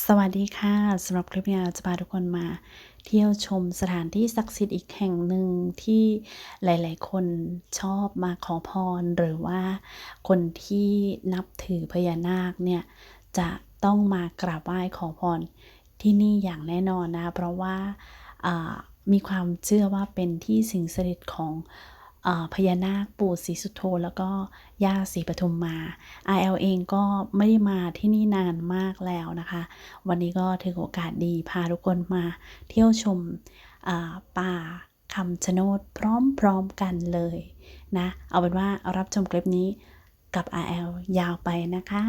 สวัสดีค่ะสำหรับคลิปนี้เราจะพาทุกคนมาเที่ยวชมสถานที่ศักดิ์สิทธิ์อีกแห่งหนึ่งที่หลาย ๆ คนชอบมาขอพร หรือว่าคนที่นับถือพญานาคเนี่ย จะต้องมากราบไหว้ขอพรที่นี่อย่างแน่นอนนะ เพราะว่ามีความเชื่อว่าเป็นที่สิงสถิตของ พญานาคปู่ศรีสุโธแล้วก็ย่าศรีปทุมมา RL เองก็ไม่ได้มาที่นี่นานมากแล้วนะคะ วันนี้ก็ถือโอกาสดีพาทุกคนมาเที่ยวชมป่าคำชะโนดพร้อมๆกันเลยนะ เอาเป็นว่ารับชมคลิปนี้กับ RL ยาวไปนะคะ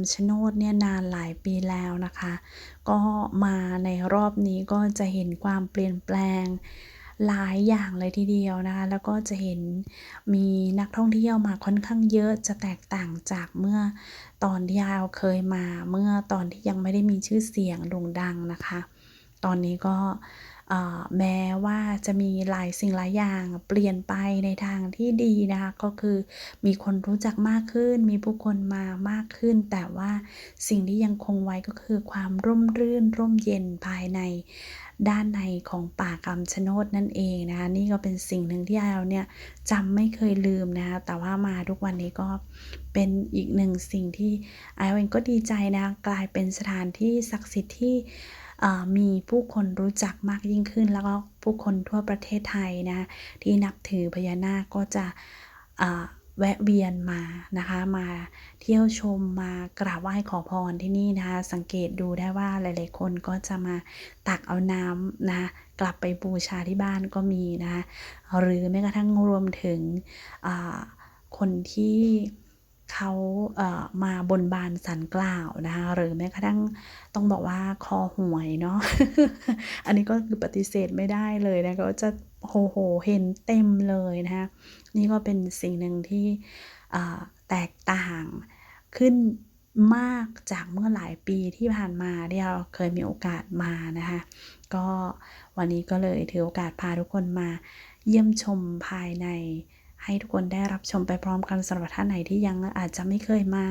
ำชะโนดเนี่ยนานหลายปีแล้วนะคะ ก็มาในรอบนี้ก็จะเห็นความเปลี่ยนแปลงหลายอย่างเลยทีเดียวนะคะ แล้วก็จะเห็นมีนักท่องเที่ยวมาค่อนข้างเยอะจะแตกต่างจากเมื่อตอนที่ RL เคยมาเมื่อตอนที่ยังไม่ได้มีชื่อเสียงโด่งดังนะคะ ตอนนี้ก็ แม้ว่าจะมีหลายสิ่งหลายอย่างเปลี่ยนไปในทางที่ดีนะคะ ก็คือมีคนรู้จักมากขึ้น มีผู้คนมามากขึ้น แต่ว่าสิ่งที่ยังคงไว้ก็คือความร่มรื่นร่มเย็นภายในด้านในของป่ากำชะโนดนั่นเองนะคะ นี่ก็เป็นสิ่งหนึ่งที่เราเนี่ยจำไม่เคยลืมนะคะ แต่ว่ามาทุกวันนี้ก็เป็นอีกหนึ่งสิ่งที่ไอเองก็ดีใจนะกลายเป็นสถานที่ศักดิ์สิทธิ์ที่ มีผู้คนรู้จักมากยิ่งขึ้น แล้วก็ผู้คนทั่วประเทศไทยนะที่นับถือพญานาคก็จะแวะเวียนมานะคะมาเที่ยวชมมากราบไหว้ขอพรที่นี่นะคะสังเกตดูได้ว่าหลาย ๆ คนก็จะมาตักเอาน้ำนะกลับไปบูชาที่บ้านก็มีนะคะหรือแม้กระทั่งรวมถึงคนที่ เขาเอ่อมาบนบานสารกล่าวนะคะหรือแม้กระทั่งต้องบอกว่าคอหวยเนาะอันนี้ก็คือปฏิเสธไม่ได้เลยนะก็จะโหโหเห็นเต็มเลยนะคะนี่ก็เป็นสิ่งหนึ่งที่อ่าแตกต่างขึ้นมากจากเมื่อหลายปีที่ผ่านมาที่เราเคยมีโอกาสมานะคะก็วันนี้ก็เลยถือโอกาสพาทุกคนมาเยี่ยมชมภายใน ให้ทุกคนได้รับชมไปพร้อมกันสำหรับท่านไหนที่ยังอาจจะไม่เคยมา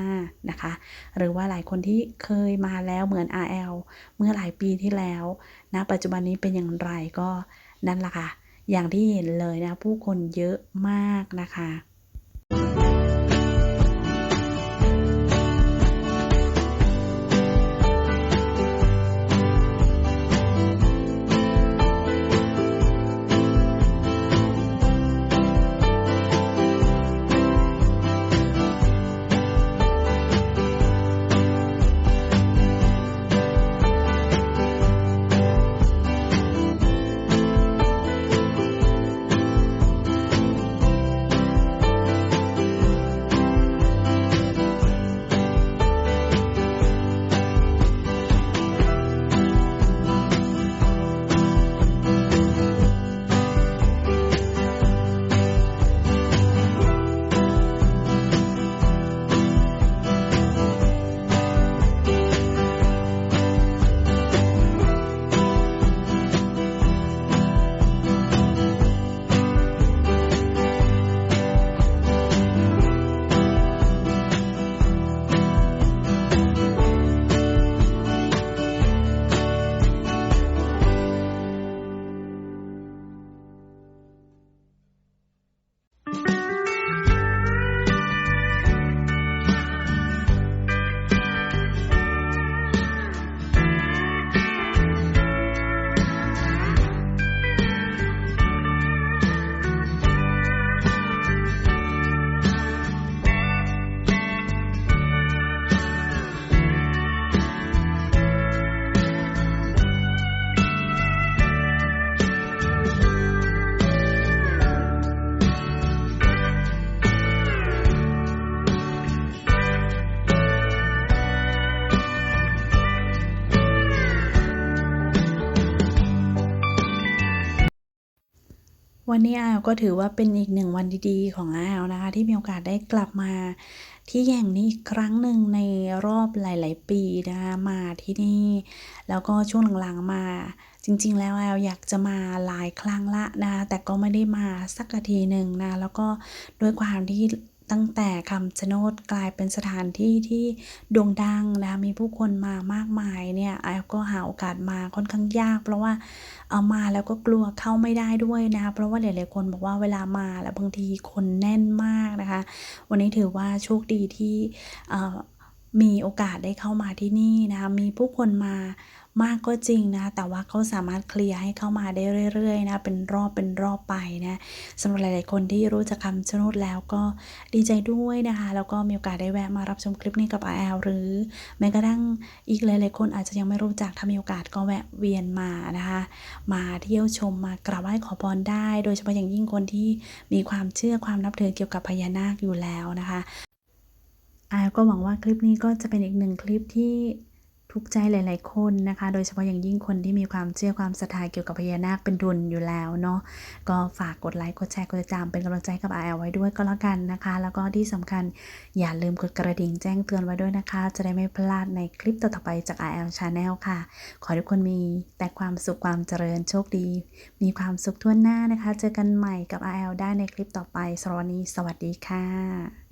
นะคะ หรือว่าหลายคนที่เคยมาแล้วเหมือน RL เมื่อหลายปีที่แล้วนะปัจจุบันนี้เป็นอย่างไรก็นั่นแหละค่ะอย่างที่เห็นเลยนะผู้คนเยอะมากนะคะ วันนี้อาวก็ถือว่าเป็นอีกหนึ่งวันดีๆ ของอาวนะคะ ที่มีโอกาสได้กลับมาที่แห่งนี้อีกครั้งหนึ่งในรอบหลาย ๆ ปีนะคะมาที่นี่ แล้วก็ช่วงหลังๆมาจริง ๆ แล้วอาแอลอยากจะมาหลายครั้งละนะแต่ก็ไม่ได้มาสักทีหนึ่งนะแล้วก็ด้วยความที่ ตั้งแต่คำชะโนดกลายเป็นสถานที่ที่โด่งดังนะคะมีผู้คนมามากมายเนี่ยแอลก็หาโอกาสมาค่อนข้างยาก เพราะว่าเอ่อมาแล้วก็กลัวเข้าไม่ได้ด้วยนะคะเพราะว่าหลายๆคนบอกว่าเวลามาแล้วบางทีคนแน่นมากนะคะ วันนี้ถือว่าโชคดีที่มีโอกาสได้เข้ามาที่นี่นะคะมีผู้คนมา มากก็จริงนะ แต่ว่าเขาสามารถเคลียร์ให้เข้ามาได้เรื่อยๆนะ เป็นรอบๆไปนะสำหรับหลายๆคนที่รู้จักคำชะโนดแล้วก็ดีใจด้วยนะคะ แล้วก็มีโอกาสได้แวะมารับชมคลิปนี้กับอาแอลหรือแม้กระทั่งอีกหลายๆคนอาจจะยังไม่รู้จักถ้ามีโอกาสก็แวะเวียนมานะคะ มาเที่ยวชมมากราบไหว้ขอพรได้ โดยเฉพาะอย่างยิ่งคนที่มีความเชื่อความนับถือเกี่ยวกับพญานาคอยู่แล้วนะคะอาแอลก็หวังว่าคลิปนี้ก็จะเป็นอีกหนึ่งคลิปที่ ถูกใจหลาย ๆ คนนะคะ โดยเฉพาะอย่างยิ่งคนที่มีความเชื่อความศรัทธาเกี่ยวกับพญานาคเป็นทุนอยู่แล้วเนาะก็ฝากกดไลค์กดแชร์กดติดตามเป็นกำลังใจกับอาแอลไว้ด้วยก็แล้วกันนะคะ แล้วก็ที่สำคัญอย่าลืมกดกระดิ่งแจ้งเตือนไว้ด้วยนะคะ จะได้ไม่พลาดในคลิปต่อๆไปจาก RL Channel ค่ะ ขอทุกคนมีแต่ความสุขความเจริญโชคดี มีความสุขทั่วหน้านะคะ เจอกันใหม่กับ RL ได้ในคลิปต่อไปสำหรับวันนี้สวัสดีค่ะ